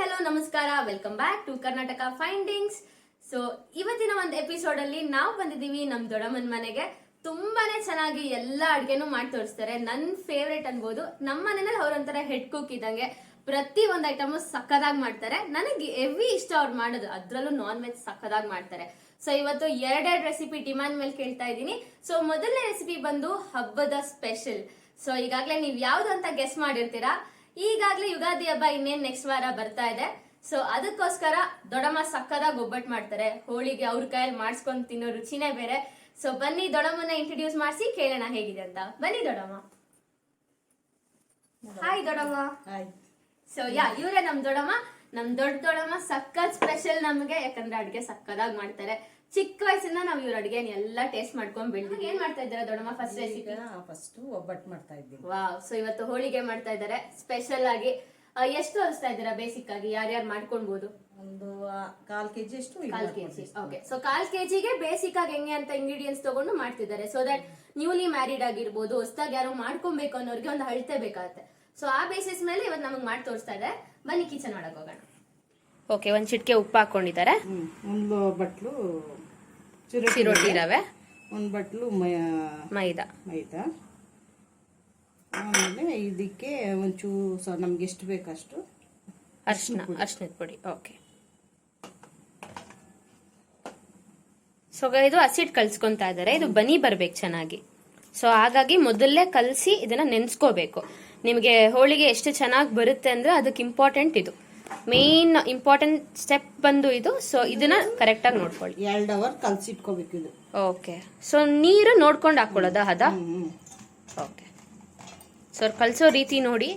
Hello, ನಮಸ್ಕಾರ. Welcome back to Karnataka findings so ಇವತ್ತಿನ ಒಂದು ಎಪಿಸೋಡ್ ಅಲ್ಲಿ ನಾವು ಬಂದಿದ್ದೀವಿ ನಮ್ ದೊಡ್ಡಮ್ಮನ ಮನೆಗೆ. ತುಂಬಾನೇ ಚೆನ್ನಾಗಿ ಎಲ್ಲ ಅಡ್ಗೆನೂ ಮಾಡಿ ತೋರಿಸ್ತಾರೆ. ನನ್ ಫೇವ್ರೇಟ್ ಅನ್ಬೋದು ನಮ್ಮ ಮನೆಯಲ್ಲಿ ಅವ್ರೊಂಥರ ಹೆಡ್ ಕುಕ್ ಇದ್ದಂಗೆ. ಪ್ರತಿ ಒಂದು ಐಟಮ್ ಸಕ್ಕದಾಗಿ ಮಾಡ್ತಾರೆ. ನನಗೆ ಎವಿ ಇಷ್ಟ ಅವ್ರು ಮಾಡೋದು. ಅದ್ರಲ್ಲೂ ನಾನ್ ವೆಜ್ ಸಕ್ಕದಾಗಿ ಮಾಡ್ತಾರೆ. ಸೊ ಇವತ್ತು ಎರಡೆರಡು ರೆಸಿಪಿ ಡಿಮ್ಯಾಂಡ್ ಮೇಲೆ ಕೇಳ್ತಾ ಇದ್ದೀನಿ. ಸೊ ಮೊದಲನೇ ರೆಸಿಪಿ ಬಂದು ಹಬ್ಬದ ಸ್ಪೆಷಲ್ ಸೊ ಈಗಾಗಲೇ ನೀವು ಯಾವ್ದು ಅಂತ ಗೆಸ್ ಮಾಡಿರ್ತೀರಾ? ಈಗಾಗಲೇ ಯುಗಾದಿ ಹಬ್ಬ ಇನ್ನೇನ್ ನೆಕ್ಸ್ಟ್ ವಾರ ಬರ್ತಾ ಇದೆ. ಸೊ ಅದಕ್ಕೋಸ್ಕರ ದೊಡಮ್ಮ ಸಕ್ಕದಾಗಿ ಒಬ್ಬಟ್ಟು ಮಾಡ್ತಾರೆ. ಹೋಳಿಗೆ ಅವ್ರ ಕೈಯಲ್ಲಿ ಮಾಡಿಸ್ಕೊಂಡು ತಿನ್ನೋ ರುಚಿನೇ ಬೇರೆ. ಸೊ ಬನ್ನಿ ದೊಡಮ್ಮನ ಇಂಟ್ರೊಡ್ಯೂಸ್ ಮಾಡಿಸಿ ಕೇಳೋಣ ಹೇಗಿದೆ ಅಂತ. ಬನ್ನಿ ದೊಡಮ್ಮ ಹಾಯ್ ದೊಡಮ್ಮ ಹಾಯ್ ಸೊ ಯಾ ಇವರೇ ನಮ್ ದೊಡಮ್ಮ ನಮ್ ದೊಡ್ಡ ದೊಡಮ್ಮ ಸಕ್ಕತ್ ಸ್ಪೆಷಲ್ ನಮ್ಗೆ ಯಾಕಂದ್ರೆ ಅಡ್ಗೆ ಸಕ್ಕದಾಗಿ ಮಾಡ್ತಾರೆ. ಚಿಕ್ಕ ವಯಸ್ಸಿಂದ ನಾವ್ ಇವ್ರ ಅಡ್ಗೆ ಎಲ್ಲ ಟೇಸ್ಟ್ ಮಾಡ್ಕೊಂಡ್ ಬಿಡ್ತೀವಿ ಏನ್ ಮಾಡ್ತಾ ಇದ್ದಾರೆ ದೊಡ್ಡಮ್ಮ ಫಸ್ಟ್ ರೆಸಿಪಿ ಫಸ್ಟ್ ಒಬ್ಬಟ್ಟು ಮಾಡ್ತಾ ಇದ್ದೀವಿ ವಾವ್ ಸೊ ಇವತ್ತು ಹೋಳಿಗೆ ಮಾಡ್ತಾ ಇದ್ದಾರೆ ಸ್ಪೆಷಲ್ ಆಗಿ ಆ, ಎಷ್ಟು ಹೊಲಿಸ್ತಾ ಇದ್ದೀರಾ ಬೇಸಿಕ್ ಆಗಿ? ಯಾರ್ಯಾರು ಮಾಡ್ಕೊಳ್ಬಹುದು ಒಂದು ಕಾಲ್ ಕೆಜಿ ಅಷ್ಟು ಇದು ಕಾಲ್ ಕೆಜಿ. ಓಕೆ ಸೊ ಕಾಲ್ ಕೆಜಿಗೆ ಬೇಸಿಕ್ ಆಗಿ ಹೆಂಗೆ ಅಂತ ಇಂಗ್ರೀಡಿಯೆಂಟ್ಸ್ ತಗೊಂಡು ಮಾಡ್ತಿದ್ದಾರೆ. ಸೊ ದಟ್ ನ್ಯೂಲಿ ಮ್ಯಾರಿಡ್ ಆಗಿರ್ಬೋದು ಹೊಸದಾಗಿ ಯಾರು ಮಾಡ್ಕೊಬೇಕು ಅನ್ನೋರಿಗೆ ಒಂದು ಅಳತೆ ಬೇಕಾಗುತ್ತೆ. ಸೊ ಆ ಬೇಸಿಸ್ ಮೇಲೆ ಇವತ್ತು ನಮಗೆ ಮಾಡಿ ತೋರಿಸ್ತಾ ಇದೆ ಬನ್ನಿ ಕಿಚನ್ ಒಳಗೆ ಹೋಗೋಣ. ಓಕೆ ಒಂದ್ ಚಿಟಿಕೆ ಉಪ್ಪು ಹಾಕೊಂಡಿದ್ದಾರೆ. ಒಂದು ಬಟ್ಲು ಚಿರೋಟಿ ರವೆ ಒಂದು ಬಟ್ಲು ಮೈದಾ. ಮೈದಾ. ಆಮೇಲೆ ಇದಕ್ಕೆ ಒಂಚೂರು ನಮಗೆ ನಮ್ಗೆ ಎಷ್ಟು ಬೇಕಷ್ಟು ಅರ್ಶಿನ ಅರ್ಶಿನದ ಪುಡಿ ಓಕೆ. ಸೊ ಇದು ಹಸಿಟ್ ಕಲ್ಸ್ಕೊಂತಾ ಇದ್ದಾರೆ. ಇದು ಬನಿ ಬರ್ಬೇಕು ಚೆನ್ನಾಗಿ. ಸೊ ಹಾಗಾಗಿ ಮೊದಲೇ ಕಲಸಿ ಇದನ್ನ ನೆನ್ಸ್ಕೋಬೇಕು. ನಿಮಗೆ ಹೋಳಿಗೆ ಎಷ್ಟು ಚೆನ್ನಾಗಿ ಬರುತ್ತೆ ಅಂದ್ರೆ ಅದಕ್ಕೆ ಇಂಪಾರ್ಟೆಂಟ್ ಇದು. ಮೇನ್ ಇಂಪಾರ್ಟೆಂಟ್ ಸ್ಟೆಪ್ ಬಂದು ಇದು. ಸೊ ಇದನ್ನ ಕರೆಕ್ಟ್ ಆಗಿ ನೋಡ್ಕೊಳ್ಳಿ. ಎರಡು ಅವರ್ ಕಲ್ಸಿಟ್ಕೋಬೇಕು ಇದು. ಓಕೆ ಸೊ ನೀರು ನೋಡ್ಕೊಂಡು ಹಾಕೊಳ್ಳೋದಾ ಹದ. ಓಕೆ ಸೊ ಕಲಿಸೋ ರೀತಿ ನೋಡಿ.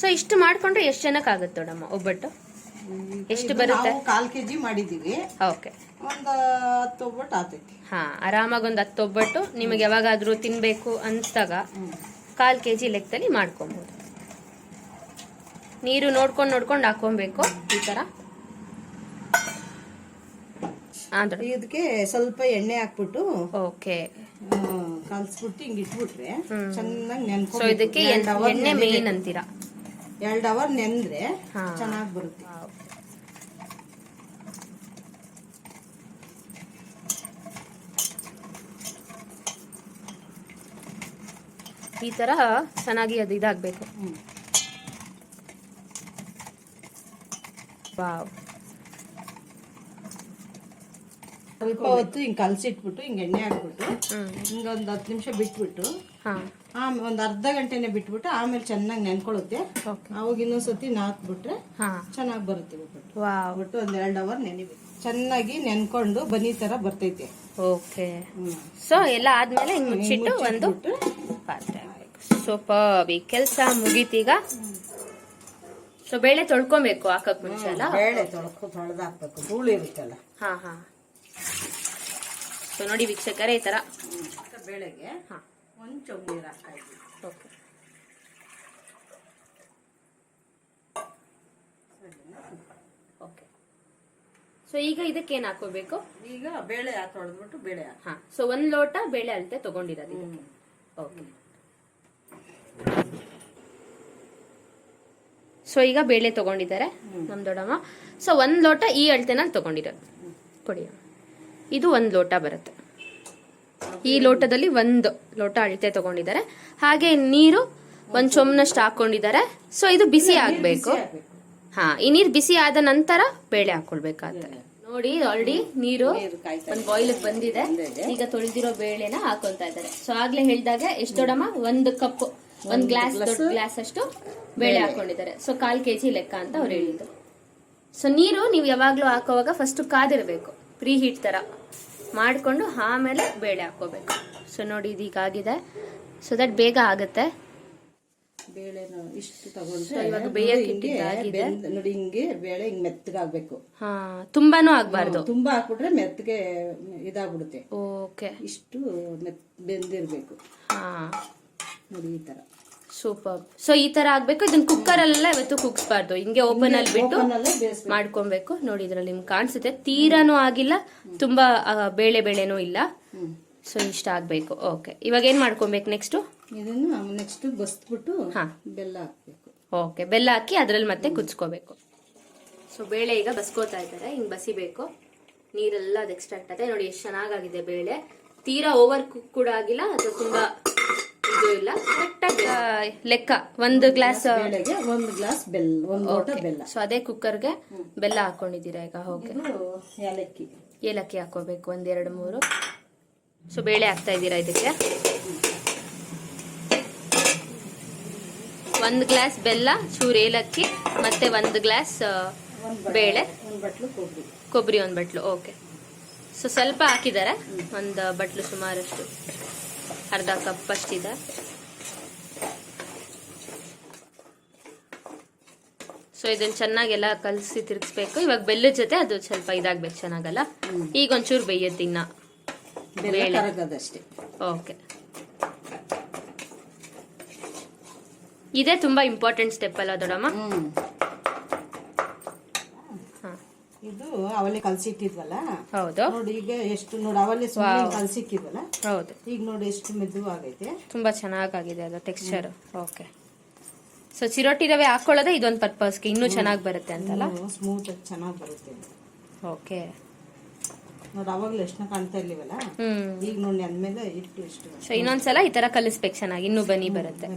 ಸೊ ಇಷ್ಟು ಮಾಡ್ಕೊಂಡ್ರೆ ಎಷ್ಟು ಜನಕ್ಕೆ ಆಗುತ್ತೆ ನೋಡಮ್ಮ ಒಬ್ಬಟ್ಟು? ಎಷ್ಟು ಬರುತ್ತೆ? ಕಾಲ್ ಕೆಜಿ ಮಾಡಿದೀವಿ ಓಕೆ. ಒಂದು ಹತ್ತು ಒಬ್ಬಟ್ಟು ಆತೈತಿ. ಹಾ ಆರಾಮಾಗಿ ಒಂದು ಹತ್ತು ಒಬ್ಬಟ್ಟು ನಿಮಗೆ ಯಾವಾಗಾದ್ರೂ ತಿನ್ಬೇಕು ಅಂತಾಗ ಕಾಲ್ ಕೆಜಿ ಲೆಕ್ಕದಲ್ಲಿ ಮಾಡ್ಕೊಬಹುದು ನೀರು ನೋಡ್ಕೊಂಡು ನೋಡ್ಕೊಂಡು ಹಾಕೊಬೇಕು ಈ ತರ. ಇದಕ್ಕೆ ಸ್ವಲ್ಪ ಎಣ್ಣೆ ಹಾಕ್ಬಿಟ್ಟು ಓಕೆ. ಕಲ್ಸ್ಬಿಟ್ಟು ಹಿಂಗ್ ಇಟ್ಬಿಟ್ರೆ ಚೆನ್ನಾಗಿ ನೆನ್ಕೊ ಇದಕ್ಕೆ ಎಣ್- ಎಣ್ಣೆ ಮೇನ್ ಅಂತೀರಾ? ಎರಡು ಅವರ್ ನೆಂದ್ರೆ ಹಾ. ಚೆನ್ನಾಗಿ ಬರುತ್ತೆ. ಈ ತರ ಚೆನ್ನಾಗಿ ಅದು ಇದಾಗ್ಬೇಕು. ಸ್ವಲ್ಪ ಹೊತ್ತು ಹಿಂಗ್ ಕಲ್ಸಿಟ್ಬಿಟ್ಟು ಹಿಂಗ್ ಎಣ್ಣೆ ಹಾಕ್ಬಿಟ್ಟು ಹಿಂಗ ಒಂದ್ ಹತ್ತು ನಿಮಿಷ ಬಿಟ್ಬಿಟ್ಟು ಒಂದ್ ಅರ್ಧ ಗಂಟೆನೆ ಬಿಟ್ಬಿಟ್ಟು ಆಮೇಲೆ ಚೆನ್ನಾಗಿ ನೆನ್ಕೊಳ್ಳುತ್ತೆ ಓಕೆ ಅವಾಗ ಇನ್ನೊಂದ್ಸತಿ ನಾಕ್ಬಿಟ್ರೆ ಹಾ. ಚೆನ್ನಾಗಿ ಬರುತ್ತೆ ಬಿಟ್ಟು ಒಂದ್ ಎರಡ್ ಅವರ್ ನೆನಿಬೇಕು. ಚೆನ್ನಾಗಿ ನೆನ್ಕೊಂಡು ಬನ್ನಿ ತರ ಬರ್ತೈತೆ. ಓಕೆ ಸೊ ಎಲ್ಲ ಆದ್ಮೇಲೆ ಹಿಂಗ್ ಮುಚ್ಚಿಟ್ಟು ಒಂದು ಪಾತ್ರೆ. ಹಾಕ್ಬೇಕು ಈ ಕೆಲಸ ಮುಗೀತೀಗ ಸೊ ಬೇಳೆ ತೊಳ್ಕೊಬೇಕು ಹಾಕಕ್ ಮುಂಚೆ ಅಲ್ಲ? ಬೇಳೆ ತೊಳ್ಕೊ ತೊಳೆದಾಕ್ಬೇಕು. ಧೂಳು ಇರುತ್ತಲ್ಲ. ಹಾ ಹಾ. ಸೊ ನೋಡಿ ವೀಕ್ಷಕರೇ ಈ ತರ. ಬೇಳೆಗೆ. ಹಾ. ಒಂಚೂರು ನೀರು ಹಾಕ್ತಾ ಇದ್ದೀವಿ ಓಕೆ ಓಕೆ ಸೊ ಈಗ ಇದಕ್ಕೆ ಏನ್ ಹಾಕೋಬೇಕು ಈಗ ಬೇಳೆ ತೊಳೆದ್ಬಿಟ್ಟು ಬೇಳೆ ಹಾಕಿ. ಹಾ. ಸೊ ಒಂದು ಲೋಟ ಬೇಳೆ ಅಳತೆ ತಗೊಂಡಿರೋದು ಇದಕ್ಕೆ. ಓಕೆ ಸೊ ಈಗ ಬೇಳೆ ತಗೊಂಡಿದ್ದಾರೆ ನಮ್ ದೊಡ್ಡಮ್ಮ. ಸೊ ಒಂದ್ ಲೋಟ ಈ ಅಳತೆನಲ್ಲಿ ತಗೊಂಡಿರೋದು. ಕೊಡಿ ಇದು ಒಂದ್ ಲೋಟ ಬರುತ್ತೆ. ಈ ಲೋಟದಲ್ಲಿ ಒಂದು ಲೋಟ ಅಳತೆ ತಗೊಂಡಿದ್ದಾರೆ. ಹಾಗೆ ನೀರು ಒಂದ್ ಚೊಮ್ನಷ್ಟು ಹಾಕೊಂಡಿದ್ದಾರೆ. ಸೊ ಇದು ಬಿಸಿ ಆಗ್ಬೇಕು. ಹಾ ಈ ನೀರ್ ಬಿಸಿ ಆದ ನಂತರ ಬೇಳೆ ಹಾಕೊಳ್ಬೇಕಾಗ್ತದೆ ನೋಡಿ ಆಲ್ರೆಡಿ ನೀರು ಒಂದ್ ಬಾಯ್ಲ್ ಬಂದಿದೆ. ಈಗ ತೊಳೆದಿರೋ ಬೇಳೆನ ಹಾಕೊಂತ ಇದ್ದಾರೆ. ಸೊ ಆಗ್ಲೇ ಹೇಳಿದಾಗ ಎಷ್ಟು ದೊಡ್ಡಮ್ಮ ಒಂದು ಕಪ್ ಒಂದ್ ಗ್ಲಾಸ್ ದೊಡ್ಡ ಗ್ಲಾಸ್ ಅಷ್ಟು ಬೇಳೆ ಹಾಕೊಂಡಿದ್ದಾರೆ. ಸೊ ಕಾಲ್ ಕೆಜಿ ಲೆಕ್ಕ ಅಂತ ಅವ್ರು ಹೇಳಿದ್ರು. ಸೊ ನೀರು ನೀವು ಯಾವಾಗ್ಲೂ ಹಾಕೋವಾಗ ಫಸ್ಟ್ ಕಾದಿರ್ಬೇಕು. ಪ್ರೀ ಹೀಟ್ ತರ. ಮಾಡ್ಕೊಂಡು ಆಮೇಲೆ ಬೇಳೆ ಹಾಕೋಬೇಕು ಸೊ ನೋಡಿ ಇದೀಗ ಆಗಿದೆ. ಸೊ ದಟ್ ಬೇಗ ಆಗುತ್ತೆ. ಬೇಳೆನ ಇಷ್ಟು ತಗೊಂಡ್ರೆ ಇವಾಗ ಬೇಯಕ್ಕೆ ಇಟ್ಟಿದ್ದಾಗಿದೆ. ನೋಡಿ ಹಿಂಗೆ ಬೇಳೆ ಹಿಂಗ್ ಮೆತ್ತಗಾಗ್ಬೇಕು. ಹಾ ತುಂಬಾನು ಆಗ್ಬಾರ್ದು. ತುಂಬಾ ಹಾಕ್ಬಿಟ್ರೆ ಮೆತ್ತಗೆ ಇದಾಗ್ಬಿಡುತ್ತೆ. ಓಕೆ ಇಷ್ಟು ಬೆಂದಿರ್ಬೇಕು. ಹಾ. ನೋಡಿ ಈ ತರ. ಸೂಪರ್ ಸೊ ಈ ತರ ಆಗ್ಬೇಕು. ಇದನ್ನ ಕುಕ್ಕರ್ ಅಲ್ಲೆಲ್ಲ ಇವತ್ತು ಕುಗ್ಸ್ಬಾರ್ದು ಹಿಂಗೆ ಓಪನ್ ಅಲ್ಲಿ ಬಿಟ್ಟು. ಮಾಡ್ಕೊಬೇಕು. ನೋಡಿ ಇದ್ರಲ್ಲಿ ನಿಮ್ಗೆ ಕಾಣಿಸುತ್ತೆ. ತೀರಾನು ಆಗಿಲ್ಲ. ತುಂಬಾ ಬೇಳೆ ಬೇಳೆನೂ ಇಲ್ಲ. ಸೊ ಇಷ್ಟ ಆಗ್ಬೇಕು. ಓಕೆ ಇವಾಗ ಏನ್ ಮಾಡ್ಕೊಬೇಕು ನೆಕ್ಸ್ಟ್ ಇದನ್ನು ನೆಕ್ಸ್ಟ್ ಬಸ್ಬಿಟ್ಟು ಹಾ. ಬೆಲ್ಲ ಹಾಕ್ಬೇಕು. ಓಕೆ ಬೆಲ್ಲ ಹಾಕಿ ಅದ್ರಲ್ಲಿ ಮತ್ತೆ ಕುದಿಸ್ಕೋಬೇಕು. ಸೊ ಬೇಳೆ ಈಗ ಬಸ್ಕೋತಾ ಇದ್ದಾರೆ. ಹಿಂಗ್ ಬಸಿಬೇಕು. ನೀರೆಲ್ಲ ಅದು ಎಕ್ಸ್ಟ್ರಾಕ್ಟ್ ಆಗುತ್ತೆ ನೋಡಿ ಎಷ್ಟು ಚೆನ್ನಾಗಾಗಿದೆ ಬೇಳೆ. ತೀರಾ ಓವರ್ ಕುಕ್ ಕೂಡ ಆಗಿಲ್ಲ. ಅದು ತುಂಬಾ ಲೆಕ್ಕ ಒಂದು ಗ್ಲಾಸ್ ಬೇಳೆಗೆ ಒಂದು ಗ್ಲಾಸ್ ಬೆಲ್ಲ ಒಂದು ಲೋಟ ಬೆಲ್ಲ. ಸೊ ಅದೇ ಕುಕ್ಕರ್ಗೆ ಬೆಲ್ಲ ಹಾಕೊಂಡಿದ್ದೀರಾ ಈಗ? ಓಕೆ. ಏಲಕ್ಕಿ. ಏಲಕ್ಕಿ ಹಾಕೋಬೇಕು ಒಂದೆರಡು ಮೂರು. ಸೊ ಬೇಳೆ ಹಾಕ್ತಾ ಇದ್ದೀರಾ ಇದಕ್ಕೆ? ಒಂದು ಗ್ಲಾಸ್ ಬೆಲ್ಲ ಚೂರು ಏಲಕ್ಕಿ ಮತ್ತೆ ಒಂದು ಗ್ಲಾಸ್ ಬೇಳೆ. ಕೊಬ್ಬರಿ. ಒಂದು ಬಟ್ಲು ಓಕೆ. ಸೊ ಸ್ವಲ್ಪ ಹಾಕಿದ್ದಾರೆ ಒಂದು ಬಟ್ಲು ಸುಮಾರಷ್ಟು. ಅರ್ಧ ಕಪ್ ಅಷ್ಟಿದೆ. ಸೊ ಇದನ್ನ ಚೆನ್ನಾಗೆಲ್ಲ ಕಲಸಿ ತಿರ್ಗಿಸ್ಬೇಕು. ಇವಾಗ ಬೆಲ್ಲದ ಜೊತೆ ಅದು ಸ್ವಲ್ಪ ಇದಾಗ್ಬೇಕು ಚೆನ್ನಾಗಲ್ಲ? ಈಗ ಒಂಚೂರು ಬೇಯತ್ತೆ ಇನ್ನ. ಓಕೆ. ಇದೇ ತುಂಬಾ ಇಂಪಾರ್ಟೆಂಟ್ ಸ್ಟೆಪ್ ಅಲ್ಲ ದೊಡಮ್ಮ ಇದು ಅವಲೆ ಕಲ್ಸಿಟ್ಟಿದ್ವಲ್ಲ? ಹೌದು. ನೋಡಿ ಈಗ ಎಷ್ಟು ನೋಡಿ ಅವಲೆ ಸುಮ್ಮನೆ ಕಲ್ಸಿಕ್ಕಿದ್ವಲ್ಲ ಹೌದು. ಈಗ ನೋಡಿ ಎಷ್ಟು ಮೆದುವಾಗೈತೆ. ಆಗೈತೆ ತುಂಬಾ ಚೆನ್ನಾಗಾಗಿದೆ ಅದು ಟೆಕ್ಸ್ಚರ್ ಓಕೆ. ಸೊ ಚಿರೋಟಿ ರವೆ ಹಾಕೊಳ್ಳೋದೇ ಇದೊಂದು ಪರ್ಪಸ್ಗೆ ಇನ್ನೂ ಚೆನ್ನಾಗಿ ಬರುತ್ತೆ ಅಂತಲ್ಲ? ಸ್ಮೂತ್ ಆಗಿ ಚೆನ್ನಾಗಿ ಬರುತ್ತೆ ಓಕೆ. ನೋಡಿ ಅವಾಗ್ಲೂ ಎಷ್ಟು ಕಾಣ್ತಾ ಇರ್ಲಿವಲ್ಲ? ಈಗ ನೋಡಿ ಅಂದಮೇಲೆ ಇಟ್ಟು ಎಷ್ಟು ಸೊ ಇನ್ನೊಂದ್ಸಲ ಈ ತರ ಕಲಿಸ್ಬೇಕು ಚೆನ್ನಾಗಿ. ಇನ್ನೂ ಬನ್ನಿ ಬರುತ್ತೆ.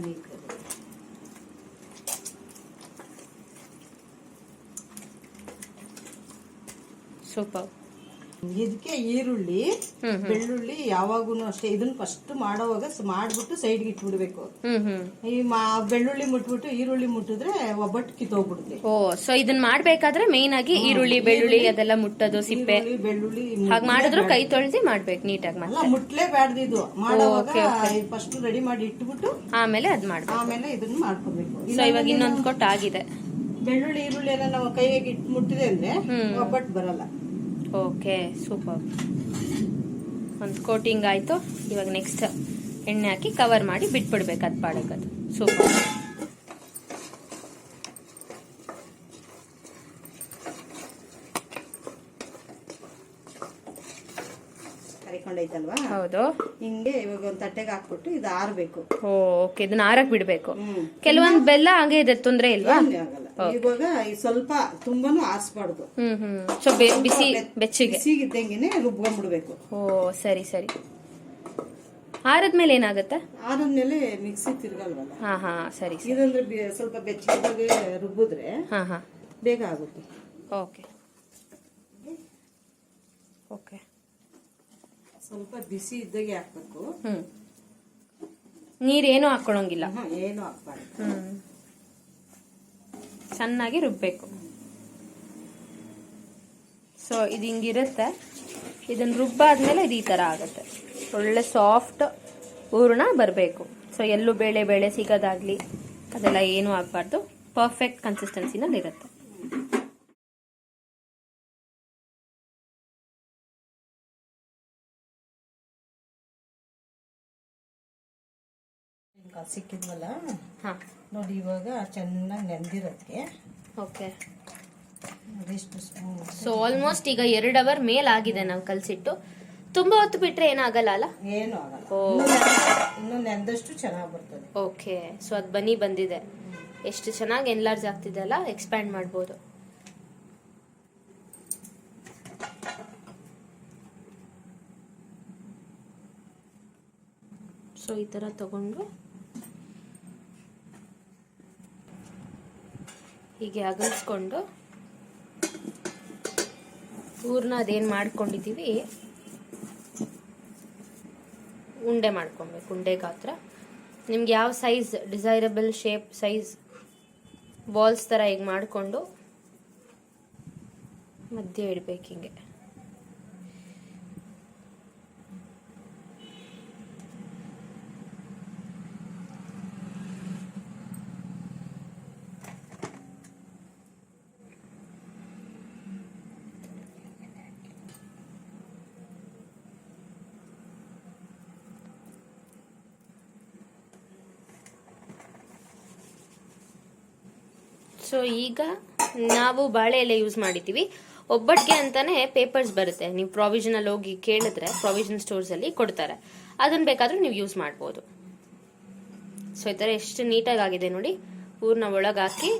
ಸೂಪರ್. ಇದಕ್ಕೆ ಈರುಳ್ಳಿ ಬೆಳ್ಳುಳ್ಳಿ ಯಾವಾಗೂ ಅಷ್ಟೇ. ಇದನ್ನ ಫಸ್ಟ್ ಮಾಡೋವಾಗ ಮಾಡ್ಬಿಟ್ಟು ಸೈಡ್ಗೆ ಇಟ್ಬಿಡ್ಬೇಕು. ಈ ಬೆಳ್ಳುಳ್ಳಿ ಮುಟ್ಬಿಟ್ಟು ಈರುಳ್ಳಿ ಮುಟ್ಟಿದ್ರೆ ಒಬ್ಬಟ್ಟು ಕಿತ್ತೋಗ್ಬಿಡುತ್ತೆ. ಓ ಸೊ ಇದನ್ನ ಮಾಡ್ಬೇಕಾದ್ರೆ ಮೇನ್ ಆಗಿ ಈರುಳ್ಳಿ ಬೆಳ್ಳುಳ್ಳಿ ಅದೆಲ್ಲ ಮುಟ್ಟೋದು ಸಿಪ್ಪೆ. ಬೆಳ್ಳುಳ್ಳಿ ಹಾಗೆ ಮಾಡಿದ್ರು ಕೈ ತೊಳ್ದಿ ಮಾಡ್ಬೇಕು ನೀಟಾಗಿ ಅಲ್ಲ ಮುಟ್ಲೇ ಇದು. ಮಾಡೋವಾಗ ಫಸ್ಟ್ ರೆಡಿ ಮಾಡಿ ಇಟ್ಬಿಟ್ಟು ಆಮೇಲೆ ಅದ್ ಮಾಡ್ಬೇಕು. ಆಮೇಲೆ ಇದನ್ನ ಮಾಡ್ಕೋಬೇಕು. ಸೊ ಇವಾಗ ಇನ್ನೊಂದ್ ಕೊಟ್ಟು ಆಗಿದೆ ಬೆಳ್ಳುಳ್ಳಿ ಈರುಳ್ಳಿ ಎಲ್ಲ ನಾವು ಕೈಯಾಗಿ ಇಟ್ ಮುಟ್ಟಿದೆ ಅಂದ್ರೆ. ಒಬ್ಬಟ್ಟು ಬರಲ್ಲ. Okay, super. ಒಂದು ಕೋಟಿಂಗ್ ಆಯಿತು. ಇವಾಗ ನೆಕ್ಸ್ಟ್ ಎಣ್ಣೆ ಹಾಕಿ ಕವರ್ ಮಾಡಿ ಬಿಟ್ಬಿಡ್ಬೇಕು ಅದು ಪಾಡಕ್ಕದು ಸೂಪರ್. ಕರಿಕೊಂಡೈತಲ್ವಾ ಹೌದು. ಹಿಂಗೆ ಇವಾಗ ಒಂದ್ ತಟ್ಟೆಗೆ ಹಾಕ್ಬಿಟ್ಟು ಇದು ಆರಬೇಕು. ಓ ಓಕೆ ಇದನ್ನ ಆರಕ್ ಬಿಡ್ಬೇಕು. ಕೆಲವೊಂದ್ ಬೆಲ್ಲ ಹಂಗೆ ಇದೆ ತೊಂದ್ರೆ ಇಲ್ವಾ? ಇವಾಗ ಸ್ವಲ್ಪ ತುಂಬಾನು ಆರಿಸ್ಬಾರ್ದು. ಹ್ಮ್ ಹ್ಮ್. ಸೊ ಬಿಸಿ ಬೆಚ್ಚಿಗೆ. ಬಿಸಿಗಿದ್ದಂಗೆನೆ ರುಬ್ಕೊಂಡ್ಬಿಡ್ಬೇಕು. ಓ ಸರಿ ಸರಿ. ಆರದ್ಮೇಲೆ ಏನಾಗುತ್ತೆ? ಆರದ್ಮೇಲೆ ಮಿಕ್ಸಿ ತಿರ್ಗಲ್ವಲ್ಲ? ಹಾ ಹಾ ಸರಿ ಸರಿ. ಇದಂದ್ರೆ ಬೆ- ಸ್ವಲ್ಪ ಬೆಚ್ಚಗೆ ರುಬ್ಬಿದ್ರೆ ಹಾ ಹಾ. ಬೇಗ ಆಗುತ್ತೆ. ಓಕೆ. ಓಕೆ. ಸ್ವಲ್ಪ ಬಿಸಿ ಇದ್ದಾಗೆ ಹಾಕ್ಬೇಕು. ಹ್ಮ್. ನೀರೇನು ಹಾಕೊಳಂಗಿಲ್ಲ. ಹಾ, ಏನು ಹಾಕ್ಬಾರ್ದು. ಹ್ಮ್. ಚೆನ್ನಾಗಿ ರುಬ್ಬೇಕು. ಸೊ ಇದು ಹಿಂಗಿರುತ್ತೆ. ಇದನ್ನ ರುಬ್ಬಾದ್ಮೇಲೆ ಇದು ಈ ತರ ಆಗುತ್ತೆ. ಒಳ್ಳೆ ಸಾಫ್ಟ್ ಹೂರ್ಣ ಬರಬೇಕು. ಸೊ ಎಲ್ಲೂ ಬೇಳೆ ಬೇಳೆ ಸಿಗೋದಾಗ್ಲಿ ಅದೆಲ್ಲ ಏನೂ ಆಗಬಾರ್ದು. ಪರ್ಫೆಕ್ಟ್ ಕನ್ಸಿಸ್ಟೆನ್ಸಿನಲ್ಲಿ ಇರುತ್ತೆ ಸಿಕ್ಕಿದ್ವಲ್ಲ? ಹಾಂ. ನೋಡಿ ಇವಾಗ ಚೆನ್ನಾಗಿ ನೆಂದಿರೋದಕ್ಕೆ ಓಕೆ. ಸೊ ಆಲ್ಮೋಸ್ಟ್ ಈಗ ಎರಡು ಅವರ್ ಮೇಲಾಗಿದೆ ನಾವು ಕಲ್ಸಿಟ್ಟು. ತುಂಬಾ ಹೊತ್ತು ಬಿಟ್ರೆ ಏನಾಗಲ್ಲ ಅಲ್ಲ? ಏನು ಇನ್ನೂ ನೆಂದಷ್ಟು ಚೆನ್ನಾಗಿ ಬರ್ತದೆ. ಓಕೆ. ಸೊ ಅದು ಬನ್ನಿ ಬಂದಿದೆ. ಎಷ್ಟು ಚೆನ್ನಾಗಿ ಎನ್ಲಾರ್ಜ್ ಆಗ್ತಿದೆ ಅಲ್ಲ? ಎಕ್ಸ್ಪ್ಯಾಂಡ್ ಮಾಡ್ಬೋದು. ಸೊ ಈ ಥರ ತಗೊಂಡು ಹೀಗೆ ಅಗಲಿಸ್ಕೊಂಡು ಪೂರ್ಣ ಅದೇನು ಮಾಡ್ಕೊಂಡಿದ್ದೀವಿ? ಉಂಡೆ ಮಾಡ್ಕೊಬೇಕು, ಉಂಡೆ ಗಾತ್ರ. ನಿಮ್ಗೆ ಯಾವ size desirable shape, size balls ಥರ ಈಗ ಮಾಡಿಕೊಂಡು ಮಧ್ಯೆ ಇಡ್ಬೇಕು ಹಿಂಗೆ. ಸೊ ಈಗ ನಾವು ಬಾಳೆ ಎಲೆ ಯೂಸ್ ಮಾಡಿದ್ದೀವಿ. ಒಬ್ಬಟ್ಟಿಗೆ ಅಂತಾನೆ ಪೇಪರ್ಸ್ ಬರುತ್ತೆ. ನೀವು ಪ್ರಾವಿಷನಲ್ ಹೋಗಿ ಕೇಳಿದ್ರೆ ಪ್ರಾವಿಷನ್ ಸ್ಟೋರ್ಸ್ ಅಲ್ಲಿ ಕೊಡ್ತಾರೆ. ಅದನ್ನ ಬೇಕಾದ್ರೂ ನೀವು ಯೂಸ್ ಮಾಡ್ಬೋದು. ಸೊ ಈ ಥರ ಎಷ್ಟು ನೀಟಾಗಿ ಆಗಿದೆ ನೋಡಿ. ಪೂರ್ಣ ಒಳಗಾಕಿ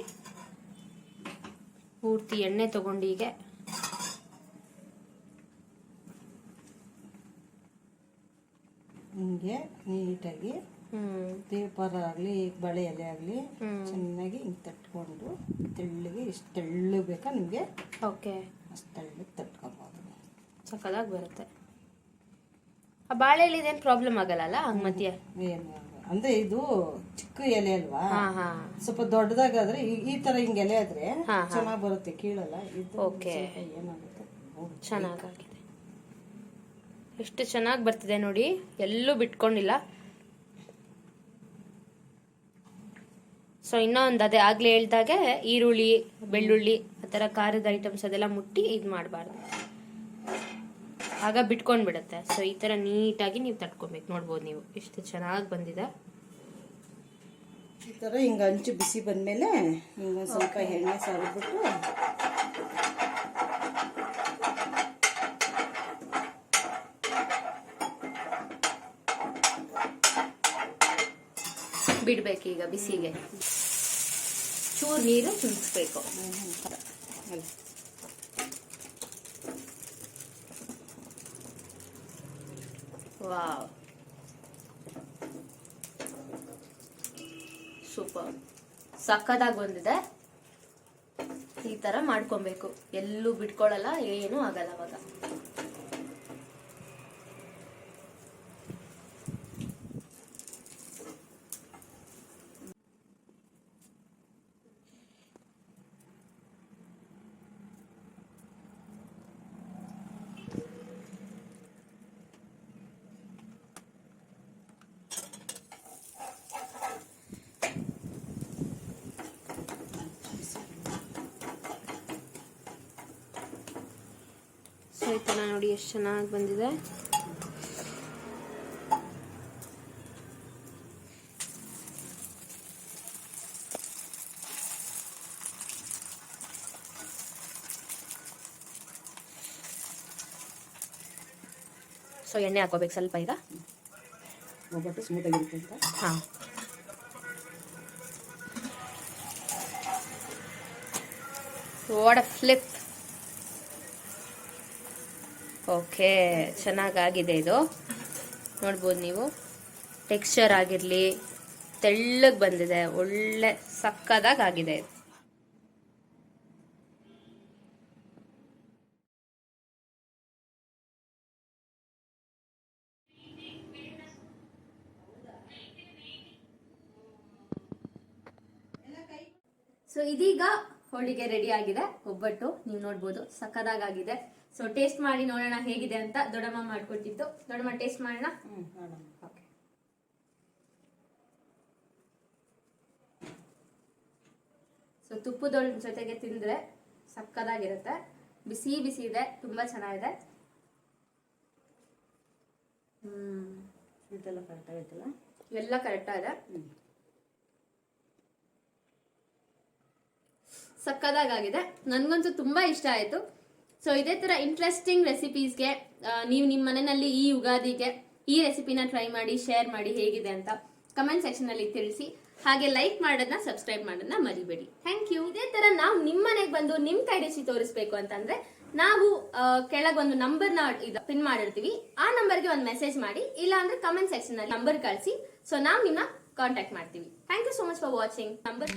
ಪೂರ್ತಿ ಎಣ್ಣೆ ತಗೊಂಡು ಹೀಗೆ. ಹಿಂಗೆ ನೀಟಾಗಿ ಹ್ಮ್ ಪೇಪರ್ ಆಗಲಿ ಬಳೆ ಎಲೆ ಆಗಲಿ ಚೆನ್ನಾಗಿ ಹಿಂಗೆ ತಟ್ಕೊಂಡು ತೆಳ್ಳಗೆ ಎಷ್ಟು ತೆಳ್ಳು ಬೇಕಾ ನಿಮಗೆ? ಓಕೆ. ಅಷ್ಟು ತೆಳ್ಳಗೆ ತಟ್ಕೊಬೋದು. ಸಕ್ಕದಾಗಿ ಬರುತ್ತೆ. ಆ ಬಾಳೆಲಿ ಇದೇನು ಪ್ರಾಬ್ಲಮ್ ಆಗಲ್ಲ ಹಂಗೆ ಮತ್ತೆ ಏನು ಅಂದ್ರೆ ಇದು ಚಿಕ್ಕ ಎಲೆ ಅಲ್ವಾ? ಸ್ವಲ್ಪ ದೊಡ್ಡದಾಗಾದ್ರೆ ಈ- ತರ ಹಿಂಗೆ ಎಲೆ ಆದ್ರೆ ಚೆನ್ನಾಗಿ ಬರುತ್ತೆ ಕೀಳಲ್ಲ. ಇದು ಓಕೆ. ಏನಾಗುತ್ತೆ? ಚೆನ್ನಾಗಿ ಚೆನ್ನಾಗಾಗಿದೆ. ಎಷ್ಟು ಚೆನ್ನಾಗಿ ಬರ್ತಿದೆ ನೋಡಿ. ಎಲ್ಲೂ ಬಿಟ್ಕೊಂಡಿಲ್ಲ. ಸೊ ಇನ್ನೊಂದು ಅದೇ ಆಗ್ಲೇ ಹೇಳ್ದಾಗೆ ಈರುಳ್ಳಿ ಬೆಳ್ಳುಳ್ಳಿ ಆ ಥರ ಖಾರದ ಐಟಮ್ಸ್ ಅದೆಲ್ಲ ಮುಟ್ಟಿ ಇದು ಮಾಡಬಾರ್ದು. ಆಗ ಬಿಟ್ಕೊಂಡ್ ಬಿಡುತ್ತೆ ಸೊ ಈ ಥರ ನೀಟಾಗಿ ನೀವು ತಟ್ಕೊಬೇಕು. ನೋಡ್ಬೋದು ನೀವು ಎಷ್ಟು ಚೆನ್ನಾಗಿ ಬಂದಿದೆ. ಈ ತರ ಹಿಂಗ ಹಂಚು ಬಿಸಿ ಬಂದ್ಮೇಲೆ ಹಿಂಗ ಒಂದ್ ಸ್ವಲ್ಪ ಎಣ್ಣೆ ಸಾರಿಬಿಟ್ಟು ಬಿಡ್ಬೇಕು ಈಗ ಬಿಸಿಗೆ. ಚೂರು ನೀರು ತುಂಬಿಸ್ಬೇಕು. ವಾವ್. ಸೂಪರ್. ಸಕ್ಕದಾಗಿ ಬಂದಿದೆ. ಈ ತರ ಮಾಡ್ಕೊಬೇಕು. ಎಲ್ಲೂ ಬಿಟ್ಕೊಳ್ಳಲ್ಲ ಏನೂ ಆಗಲ್ಲ ಅವಾಗ. ಸೊ ನೋಡಿ ಎಷ್ಟು ಚೆನ್ನಾಗಿ ಬಂದಿದೆ. ಸೊ ಎಣ್ಣೆ ಹಾಕೋಬೇಕು ಸ್ವಲ್ಪ ಈಗ. ಒಬ್ಬಟ್ಟು ಸ್ಮೂತಾಗಿರುತ್ತೆ ಅಂತ? ಹಾಂ. ವಾಟ್ ಫ್ಲಿಪ್ ಓಕೆ, ಚೆನ್ನಾಗಾಗಿದೆ ಇದು. ನೋಡ್ಬೋದು ನೀವು. ಟೆಕ್ಸ್ಚರ್ ಆಗಿರಲಿ, ತೆಳ್ಳಗೆ ಬಂದಿದೆ, ಒಳ್ಳೆ ಸಕ್ಕದಾಗಿ ಆಗಿದೆ ಇದು. ಸೊ ಇದೀಗ ಹೋಳಿಗೆ ರೆಡಿ ಆಗಿದೆ, ಒಬ್ಬಟ್ಟು. ನೀವು ನೋಡ್ಬೋದು ಸಕ್ಕದಾಗಿದೆ ಸೊ ಟೇಸ್ಟ್ ಮಾಡಿ ನೋಡೋಣ ಹೇಗಿದೆ ಅಂತ ದೊಡ್ಡಮ್ಮ ಮಾಡ್ಕೊಟ್ಟಿತ್ತು ದೊಡ್ಡಮ್ಮ ಟೇಸ್ಟ್ ಮಾಡೋಣ? ಹ್ಞೂ ನೋಡೋಣ. ಓಕೆ ಸೊ ಜೊತೆಗೆ ತಿಂದ್ರೆ ಸಕ್ಕದಾಗಿರುತ್ತೆ. ಬಿಸಿ ಬಿಸಿ ಇದೆ ತುಂಬಾ ಚೆನ್ನಾಗಿದೆ. ಹ್ಮ್. ಇದೆಲ್ಲ ಕರೆಕ್ಟ್ ಆಗೈತಲ್ಲ ಎಲ್ಲ ಹ್ಞೂ ಸಕ್ಕದಾಗಿದೆ ನನಗಂತೂ ತುಂಬಾ ಇಷ್ಟ ಆಯ್ತು. ಸೊ ಇದೇ ತರ ಇಂಟ್ರೆಸ್ಟಿಂಗ್ ರೆಸಿಪೀಸ್ಗೆ ನೀವು ನಿಮ್ಮ ಮನೆಯಲ್ಲಿ ಈ ಯುಗಾದಿಗೆ ಈ ರೆಸಿಪಿನ ಟ್ರೈ ಮಾಡಿ ಶೇರ್ ಮಾಡಿ ಹೇಗಿದೆ ಅಂತ ಕಮೆಂಟ್ ಸೆಕ್ಷನ್ ಅಲ್ಲಿ ತಿಳಿಸಿ. ಹಾಗೆ ಲೈಕ್ ಮಾಡೋದನ್ನ ಸಬ್ಸ್ಕ್ರೈಬ್ ಮಾಡೋದನ್ನ ಮರಿಬೇಡಿ. ಥ್ಯಾಂಕ್ ಯು ಇದೇ ತರ ನಾವು ನಿಮ್ಮ ಮನೆಗೆ ಬಂದು ನಿಮ್ ಕೈ ತೋರಿಸ್ಬೇಕು ಅಂತಂದ್ರೆ, ನಾವು ಕೆಳಗೊಂದು ನಂಬರ್ ಇದು ಪಿನ್ ಮಾಡಿರ್ತೀವಿ. ಆ ನಂಬರ್ಗೆ ಒಂದು ಮೆಸೇಜ್ ಮಾಡಿ ಇಲ್ಲ ಅಂದ್ರೆ ಕಮೆಂಟ್ ಸೆಕ್ಷನ್ ಅಲ್ಲಿ ನಂಬರ್ ಕಳಿಸಿ. ಸೊ ನಾವು ನಿಮ್ಮ ಕಾಂಟ್ಯಾಕ್ಟ್ ಮಾಡ್ತೀವಿ. Thank you so much for watching number